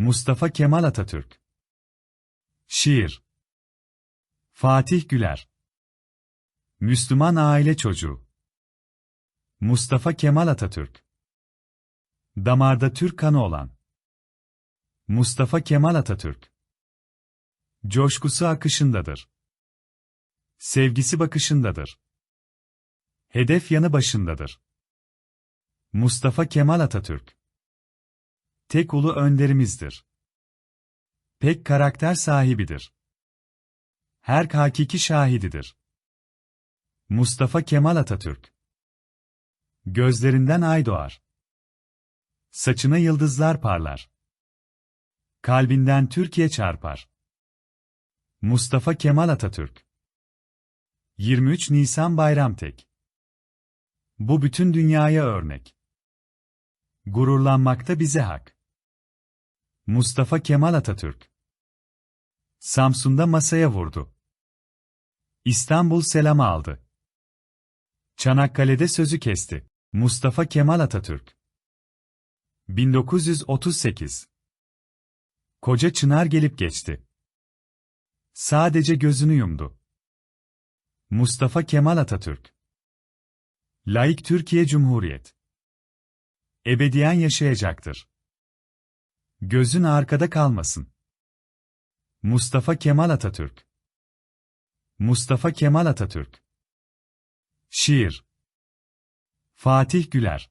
Mustafa Kemal Atatürk. Şiir. Fatih Güler. Müslüman aile çocuğu. Mustafa Kemal Atatürk. Damarda Türk kanı olan. Mustafa Kemal Atatürk. Coşkusu akışındadır. Sevgisi bakışındadır. Hedef yanı başındadır. Mustafa Kemal Atatürk Tek ulu önderimizdir. Pek karakter sahibidir. Her hakiki şahididir. Mustafa Kemal Atatürk Gözlerinden ay doğar. Saçına yıldızlar parlar. Kalbinden Türkiye çarpar. Mustafa Kemal Atatürk 23 Nisan Bayramtek Bu bütün dünyaya örnek. Gururlanmakta bize hak. Mustafa Kemal Atatürk Samsun'da masaya vurdu. İstanbul selam aldı. Çanakkale'de sözü kesti. Mustafa Kemal Atatürk 1938 Koca Çınar gelip geçti. Sadece gözünü yumdu. Mustafa Kemal Atatürk Laik Türkiye Cumhuriyet Ebediyen yaşayacaktır. Gözün arkada kalmasın. Mustafa Kemal Atatürk. Mustafa Kemal Atatürk. Şiir. Fatih Güler